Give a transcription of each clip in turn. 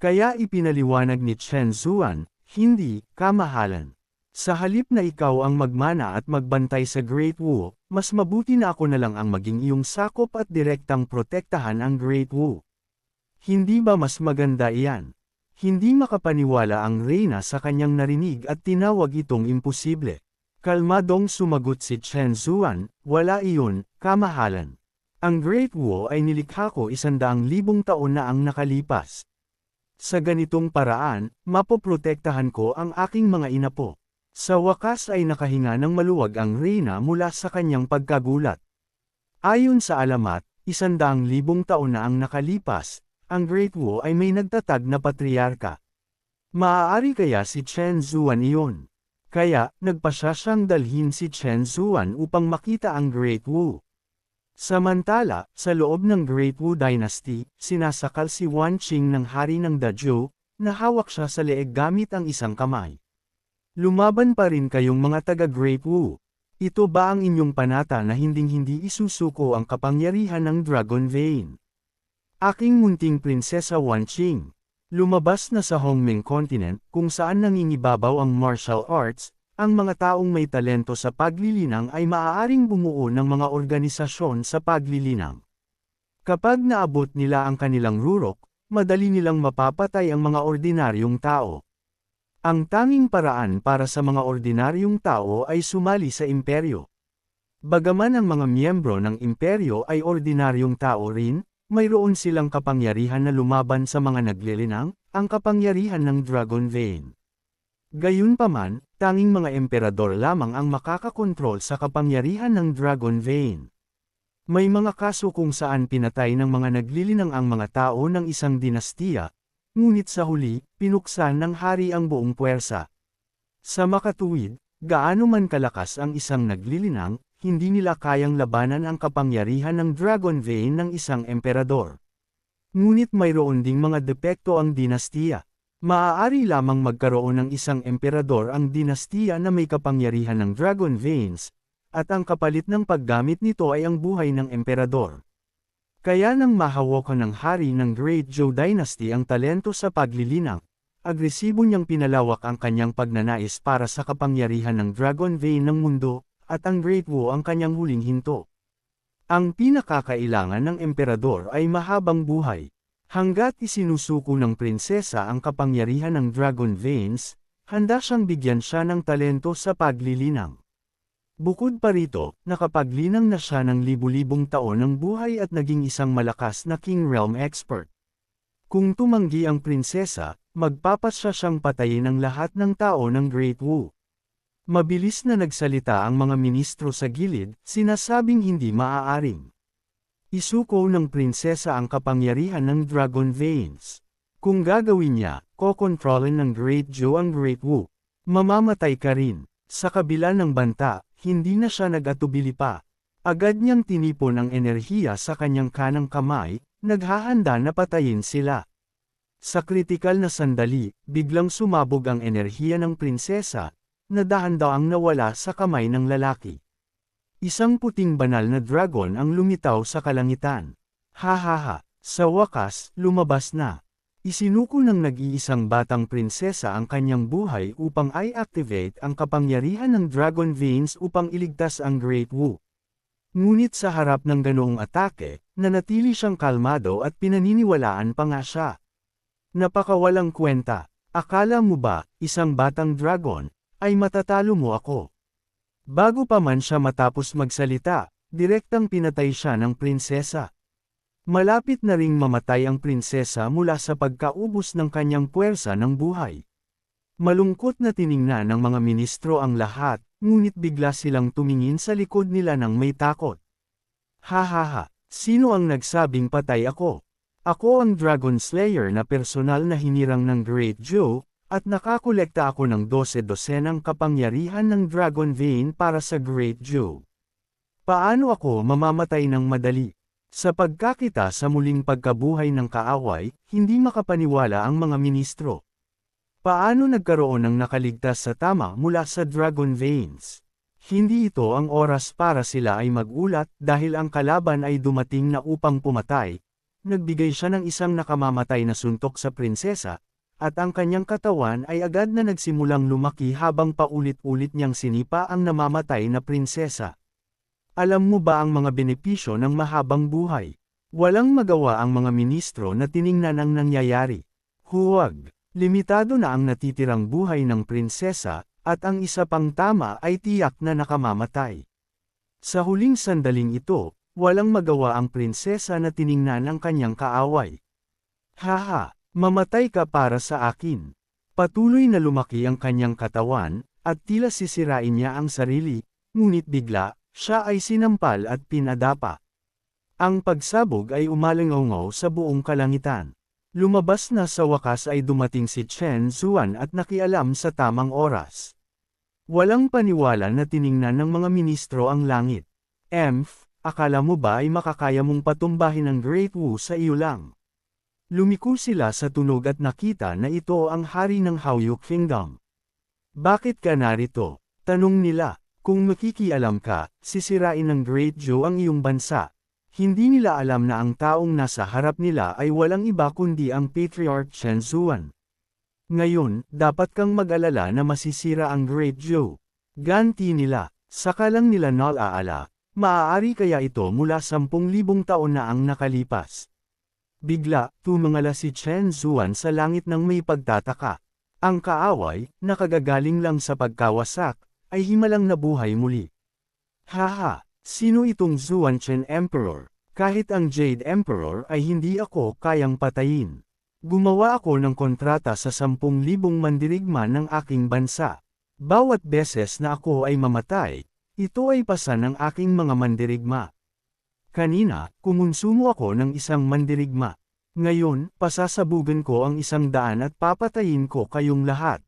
Kaya ipinaliwanag ni Chen Zuan, hindi, kamahalan. Sa halip na ikaw ang magmana at magbantay sa Great Wu, mas mabuti na ako na lang ang maging iyong sakop at direktang protektahan ang Great Wu. Hindi ba mas maganda iyan? Hindi makapaniwala ang Reyna sa kanyang narinig at tinawag itong imposible. Kalmadong sumagot si Chen Zuan, wala iyon, kamahalan. Ang Great Wu ay nilikha ko isandaang libong taon na ang nakalipas. Sa ganitong paraan, mapoprotektahan ko ang aking mga inapo. Sa wakas ay nakahinga ng maluwag ang Reyna mula sa kanyang pagkagulat. Ayon sa alamat, isandaang libong taon na ang nakalipas, ang Great Wu ay may nagtatag na patriarka. Maaari kaya si Chen Zuan iyon. Kaya, nagpasya siyang dalhin si Chen Zuan upang makita ang Great Wu. Samantala, sa loob ng Great Wu Dynasty, sinasakal si Wan Qing ng hari ng Dazhou, na hawak siya sa leeg gamit ang isang kamay. Lumaban pa rin kayong mga taga Great Wu. Ito ba ang inyong panata na hinding-hindi isusuko ang kapangyarihan ng Dragon Vein? Aking munting prinsesa Wan Qing. Lumabas na sa Hongmeng Continent kung saan nangingibabaw ang martial arts, ang mga taong may talento sa paglilinang ay maaaring bumuo ng mga organisasyon sa paglilinang. Kapag naabot nila ang kanilang rurok, madali nilang mapapatay ang mga ordinaryong tao. Ang tanging paraan para sa mga ordinaryong tao ay sumali sa imperyo. Bagaman ang mga miyembro ng imperyo ay ordinaryong tao rin, mayroon silang kapangyarihan na lumaban sa mga naglilinang, ang kapangyarihan ng Dragon Vein. Gayunpaman, tanging mga emperador lamang ang makakakontrol sa kapangyarihan ng Dragon Vein. May mga kaso kung saan pinatay ng mga naglilinang ang mga tao ng isang dinastiya, ngunit sa huli, pinuksan ng hari ang buong puwersa. Sa makatuwid, gaano man kalakas ang isang naglilinang, hindi nila kayang labanan ang kapangyarihan ng Dragon Vein ng isang emperador. Ngunit mayroon ding mga depekto ang dinastiya. Maaari lamang magkaroon ng isang emperador ang dinastiya na may kapangyarihan ng Dragon Veins, at ang kapalit ng paggamit nito ay ang buhay ng emperador. Kaya nang mahawakan ng hari ng Great Zhou Dynasty ang talento sa paglilinang, agresibo niyang pinalawak ang kanyang pagnanais para sa kapangyarihan ng Dragon Vein ng mundo, at ang Great Wu ang kanyang huling hinto. Ang pinakakailangan ng emperador ay mahabang buhay. Hanggat isinusuko ng prinsesa ang kapangyarihan ng Dragon Veins, handa siyang bigyan siya ng talento sa paglilinang. Bukod pa rito, nakapaglinang na siya ng libu-libong taon ng buhay at naging isang malakas na King Realm expert. Kung tumanggi ang prinsesa, magpapasya siyang patayin ang lahat ng tao ng Great Wu. Mabilis na nagsalita ang mga ministro sa gilid, sinasabing hindi maaaring. Isuko ng prinsesa ang kapangyarihan ng Dragon Veins. Kung gagawin niya, kokontrolin ng Great Joe ang Great Wu. Mamamatay ka rin. Sa kabila ng banta, hindi na siya nag-atubili pa. Agad niyang tinipon ang enerhiya sa kanyang kanang kamay, naghahanda na patayin sila. Sa kritikal na sandali, biglang sumabog ang enerhiya ng prinsesa, na dahan-daang nawala sa kamay ng lalaki. Isang puting banal na dragon ang lumitaw sa kalangitan. Hahaha, sa wakas, lumabas na. Isinuko ng nag-iisang batang prinsesa ang kanyang buhay upang i-activate ang kapangyarihan ng Dragon Veins upang iligtas ang Great Wu. Ngunit sa harap ng ganoong atake, nanatili siyang kalmado at pinaniniwalaan pa nga siya. Napakawalang kwenta, akala mo ba, isang batang dragon, ay matatalo mo ako? Bago pa man siya matapos magsalita, direktang pinatay siya ng prinsesa. Malapit na ring mamatay ang prinsesa mula sa pagkaubos ng kanyang puwersa ng buhay. Malungkot na tiningnan ng mga ministro ang lahat, ngunit bigla silang tumingin sa likod nila ng may takot. Hahaha, sino ang nagsabing patay ako? Ako ang Dragon Slayer na personal na hinirang ng Great Joe, at nakakolekta ako ng 12-dosenang kapangyarihan ng Dragon Vein para sa Great Joe. Paano ako mamamatay ng madali? Sa pagkakita sa muling pagkabuhay ng kaaway, hindi makapaniwala ang mga ministro. Paano nagkaroon ng nakaligtas sa tama mula sa Dragon Veins? Hindi ito ang oras para sila ay magulat dahil ang kalaban ay dumating na upang pumatay, nagbigay siya ng isang nakamamatay na suntok sa prinsesa, at ang kanyang katawan ay agad na nagsimulang lumaki habang paulit-ulit niyang sinipa ang namamatay na prinsesa. Alam mo ba ang mga benepisyo ng mahabang buhay? Walang magawa ang mga ministro na tiningnan ang nangyayari. Huwag. Limitado na ang natitirang buhay ng prinsesa, at ang isa pang tama ay tiyak na nakamamatay. Sa huling sandaling ito, walang magawa ang prinsesa na tiningnan ang kanyang kaaway. Haha, mamatay ka para sa akin. Patuloy na lumaki ang kanyang katawan, at tila sisirain niya ang sarili, ngunit bigla, siya ay sinampal at pinadapa. Ang pagsabog ay umalangaw sa buong kalangitan. Lumabas na sa wakas ay dumating si Chen Zuan at nakialam sa tamang oras. Walang paniwala na tiningnan ng mga ministro ang langit. Emph, akala mo ba ay makakaya mong patumbahin ang Great Wu sa iyo lang? Lumiko sila sa tunog at nakita na ito ang hari ng Haoyuk Kingdom. Bakit ka narito? Tanong nila. Kung makikialam ka, sisirain ng Great Zhou ang iyong bansa, hindi nila alam na ang taong nasa harap nila ay walang iba kundi ang Patriarch Chen Zuan. Ngayon, dapat kang mag-alala na masisira ang Great Zhou. Ganti nila, saka lang nila nalaala, maaari kaya ito mula 10,000 taon na ang nakalipas. Bigla, tumangala si Chen Zuan sa langit ng may pagtataka. Ang kaaway, nakagagaling lang sa pagkawasak, ay himalang nabuhay muli. Haha, Sino itong Zuanchen Emperor? Kahit ang Jade Emperor ay hindi ako kayang patayin. Gumawa ako ng kontrata sa 10,000 mandirigma ng aking bansa. Bawat beses na ako ay mamatay, ito ay pasan ng aking mga mandirigma. Kanina, kumonsumo ako ng isang mandirigma. Ngayon, pasasabugan ko ang isang daan at papatayin ko kayong lahat.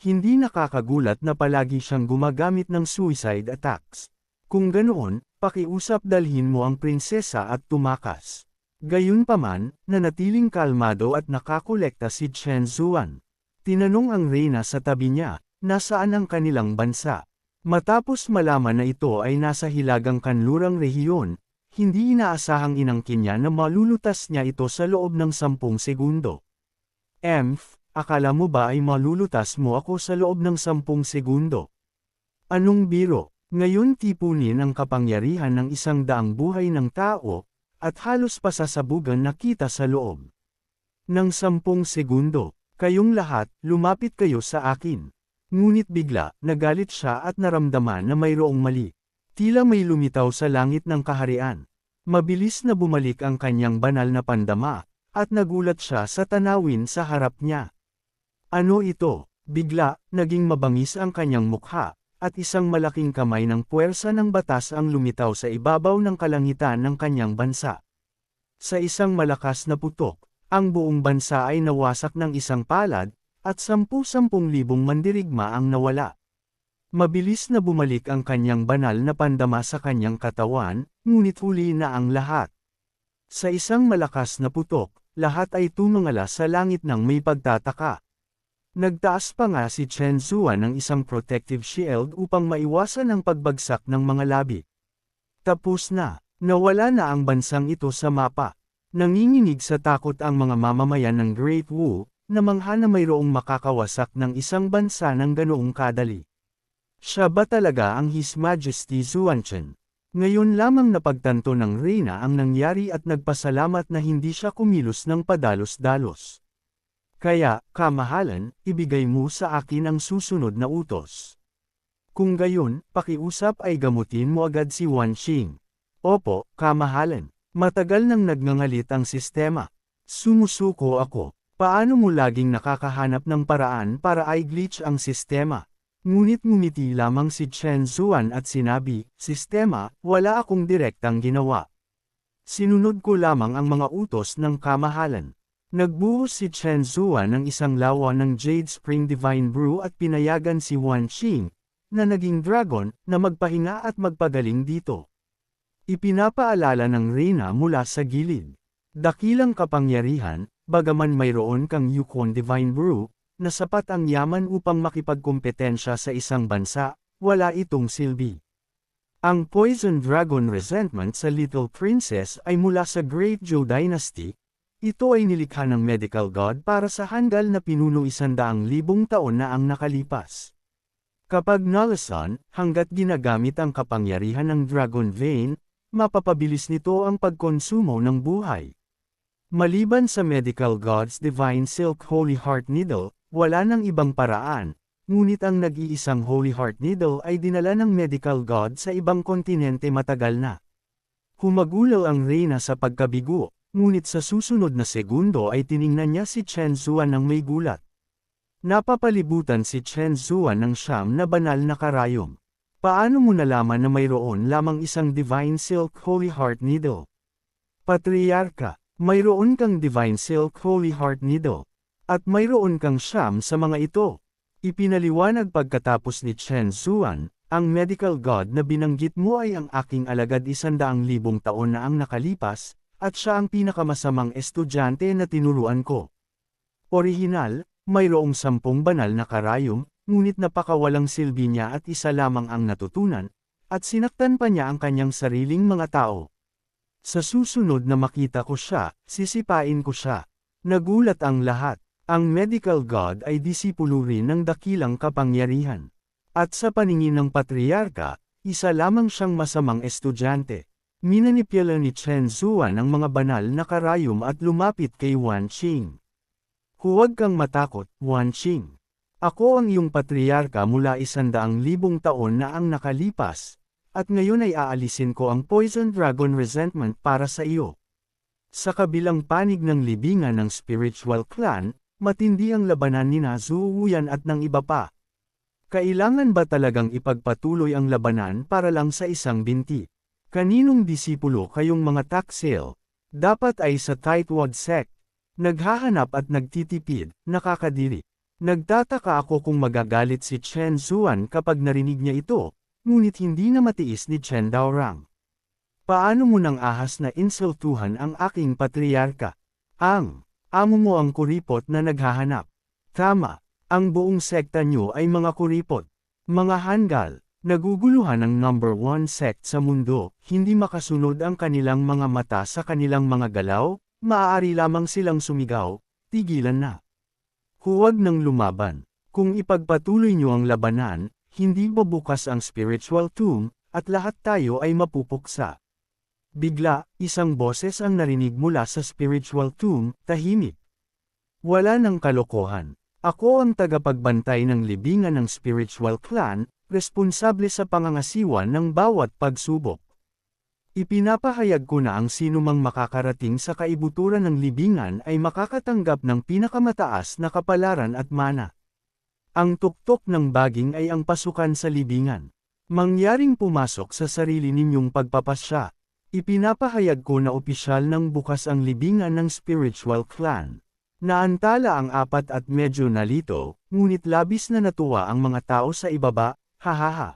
Hindi nakakagulat na palagi siyang gumagamit ng suicide attacks. Kung ganoon, pakiusap dalhin mo ang prinsesa at tumakas. Gayunpaman, nanatiling kalmado at nakakolekta si Chen Zuan. Tinanong ang reyna sa tabi niya, nasaan ang kanilang bansa. Matapos malaman na ito ay nasa hilagang kanlurang rehiyon, hindi inaasahang inangkin niya na malulutas niya ito sa loob ng sampung segundo. Emph, akala mo ba ay malulutas mo ako sa loob ng sampung segundo? Anong biro? Ngayon tipunin ang kapangyarihan ng isang daang buhay ng tao, at halos pasasabugan na kita sa loob. Nang sampung segundo, kayong lahat, lumapit kayo sa akin. Ngunit bigla, nagalit siya at naramdaman na mayroong mali. Tila may lumitaw sa langit ng kaharian. Mabilis na bumalik ang kanyang banal na pandama, at nagulat siya sa tanawin sa harap niya. Ano ito? Bigla, naging mabangis ang kanyang mukha, at isang malaking kamay ng puwersa ng batas ang lumitaw sa ibabaw ng kalangitan ng kanyang bansa. Sa isang malakas na putok, ang buong bansa ay nawasak ng isang palad, at sampu-sampung libong mandirigma ang nawala. Mabilis na bumalik ang kanyang banal na pandama sa kanyang katawan, ngunit huli na ang lahat. Sa isang malakas na putok, lahat ay tumangala sa langit ng may pagtataka. Nagtaas pa nga si Chen Zuan ng isang protective shield upang maiwasan ang pagbagsak ng mga labi. Tapos na, nawala na ang bansang ito sa mapa. Nanginginig sa takot ang mga mamamayan ng Great Wu, na mangha na mayroong makakawasak ng isang bansa ng ganoong kadali. Siya ba talaga ang His Majesty Zuanchen? Ngayon lamang napagtanto ng Reyna ang nangyari at nagpasalamat na hindi siya kumilos ng padalos-dalos. Kaya, kamahalan, ibigay mo sa akin ang susunod na utos. Kung gayon, pakiusap ay gamutin mo agad si Wan Xing. Opo, kamahalan. Matagal nang nagngangalit ang sistema. Sumusuko ako. Paano mo laging nakakahanap ng paraan para i-glitch ang sistema? Ngunit ngumiti lamang si Chen Zuan at sinabi, Sistema, wala akong direktang ginawa. Sinunod ko lamang ang mga utos ng kamahalan. Nagbuhos si Chen Zua ng isang lawa ng Jade Spring Divine Brew at pinayagan si Wan Xing, na naging dragon, na magpahinga at magpagaling dito. Ipinapaalala ng Reyna mula sa gilid. Dakilang kapangyarihan, bagaman mayroon kang Yukon Divine Brew, na sapat ang yaman upang makipagkompetensya sa isang bansa, wala itong silbi. Ang Poison Dragon Resentment sa Little Princess ay mula sa Great Zhou Dynasty. Ito ay nilikha ng medical god para sa hanggal na pinuno isandaang libong taon na ang nakalipas. Kapag nalasan, hanggat ginagamit ang kapangyarihan ng Dragon Vein, mapapabilis nito ang pagkonsumo ng buhay. Maliban sa medical god's Divine Silk Holy Heart Needle, wala nang ibang paraan, ngunit ang nag-iisang Holy Heart Needle ay dinala ng medical god sa ibang kontinente matagal na. Humagulaw ang reyna sa pagkabigo, ngunit sa susunod na segundo ay tiningnan niya si Chen Zuan ng may gulat. Napapalibutan si Chen Zuan ng siyam na banal na karayom. Paano mo nalaman na mayroon lamang isang Divine Silk Holy Heart Needle? Patriarka, mayroon kang Divine Silk Holy Heart Needle. At mayroon kang siyam sa mga ito. Ipinaliwanag pagkatapos ni Chen Zuan, ang medical god na binanggit mo ay ang aking alagad isandaang libong taon na ang nakalipas, at siya ang pinakamasamang estudyante na tinuruan ko. Orihinal, mayroong sampung banal na karayom, ngunit napakawalang silbi niya at isa lamang ang natutunan, at sinaktan pa niya ang kanyang sariling mga tao. Sa susunod na makita ko siya, sisipain ko siya. Nagulat ang lahat. Ang medical god ay disipulo rin ng dakilang kapangyarihan. At sa paningin ng patriarka, isa lamang siyang masamang estudyante. Minanipyala ni Chen Zuan ang mga banal na karayom at lumapit kay Wan Qing. Huwag kang matakot, Wan Qing. Ako ang iyong patriarka mula isandaang libong taon na ang nakalipas, at ngayon ay aalisin ko ang Poison Dragon Resentment para sa iyo. Sa kabilang panig ng libingan ng spiritual clan, matindi ang labanan ni Nazuuyan at ng iba pa. Kailangan ba talagang ipagpatuloy ang labanan para lang sa isang binti? Kaninong disipulo kayong mga taksil? Dapat ay sa Tightwad sect. Naghahanap at nagtitipid, nakakadiri. Nagtataka ako kung magagalit si Chen Zuan kapag narinig niya ito, ngunit hindi na matiis ni Chen Daorang. Paano mo nang ahas na insultuhan ang aking patriarka? Ang Amo mo ang kuripot na naghahanap. Tama, ang buong sekta nyo ay mga kuripot. Mga hanggal, naguguluhan ang number one sect sa mundo, hindi makasunod ang kanilang mga mata sa kanilang mga galaw, maaari lamang silang sumigaw, tigilan na. Huwag nang lumaban. Kung ipagpatuloy nyo ang labanan, hindi mabukas ang spiritual tomb, at lahat tayo ay mapupuksa. Bigla, isang boses ang narinig mula sa spiritual tomb, tahimik. Wala ng kalokohan. Ako ang tagapagbantay ng libingan ng spiritual clan, responsable sa pangangasiwa ng bawat pagsubok. Ipinapahayag ko na ang sinumang makakarating sa kaibuturan ng libingan ay makakatanggap ng pinakamataas na kapalaran at mana. Ang tuktok ng baging ay ang pasukan sa libingan. Mangyaring pumasok sa sarili ninyong pagpapasya. Ipinapahayag ko na opisyal ng bukas ang libingan ng spiritual clan. Naantala ang apat at medyo nalito, ngunit labis na natuwa ang mga tao sa ibaba, hahaha.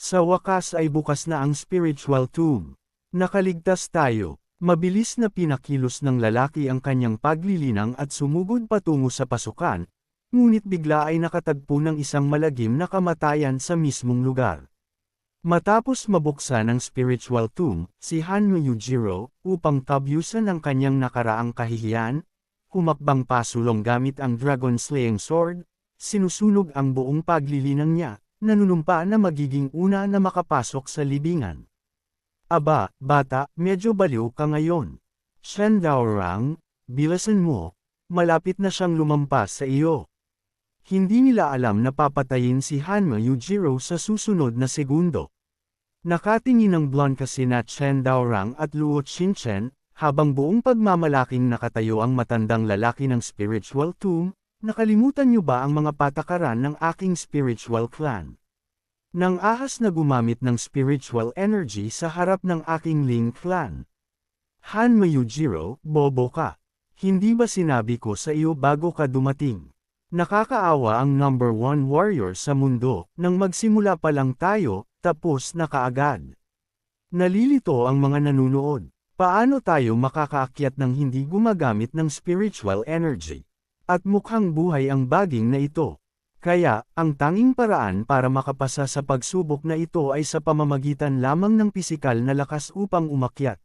Sa wakas ay bukas na ang spiritual tomb. Nakaligtas tayo. Mabilis na pinakilos ng lalaki ang kanyang paglilinang at sumugod patungo sa pasukan, ngunit bigla ay nakatagpo ng isang malagim na kamatayan sa mismong lugar. Matapos mabuksan ang spiritual tomb, si Hanmu Yujiro, upang tabyusan ang kanyang nakaraang kahihiyan, humakbang pasulong gamit ang Dragon Slaying Sword, sinusunog ang buong paglilinang niya, nanunumpa na magiging una na makapasok sa libingan. Aba, bata, medyo baliw ka ngayon. Shen Daorang, bilasan mo, malapit na siyang lumampas sa iyo. Hindi nila alam na papatayin si Hanma Yujiro sa susunod na segundo. Nakatingin ng blonde kasi na Chen Daorang at Luo Chinchen, habang buong pagmamalaking nakatayo ang matandang lalaki ng spiritual tomb, nakalimutan niyo ba ang mga patakaran ng aking spiritual clan? Nang ahas na gumamit ng spiritual energy sa harap ng aking Ling clan. Han Mayujiro, bobo ka. Hindi ba sinabi ko sa iyo bago ka dumating? Nakakaawa ang number one warrior sa mundo, nang magsimula pa lang tayo, tapos na kaagad. Nalilito ang mga nanunood. Paano tayo makakaakyat ng hindi gumagamit ng spiritual energy? At mukhang buhay ang baging na ito. Kaya, ang tanging paraan para makapasa sa pagsubok na ito ay sa pamamagitan lamang ng pisikal na lakas upang umakyat.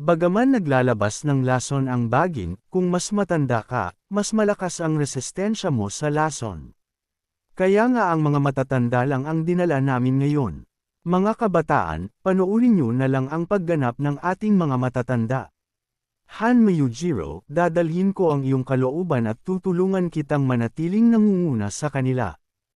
Bagaman naglalabas ng lason ang baging, kung mas matanda ka, mas malakas ang resistensya mo sa lason. Kaya nga ang mga matatanda lang ang dinala namin ngayon. Mga kabataan, panoorin nyo na lang ang pagganap ng ating mga matatanda. Han Miyujiro, dadalhin ko ang iyong kalooban at tutulungan kitang manatiling nangunguna sa kanila.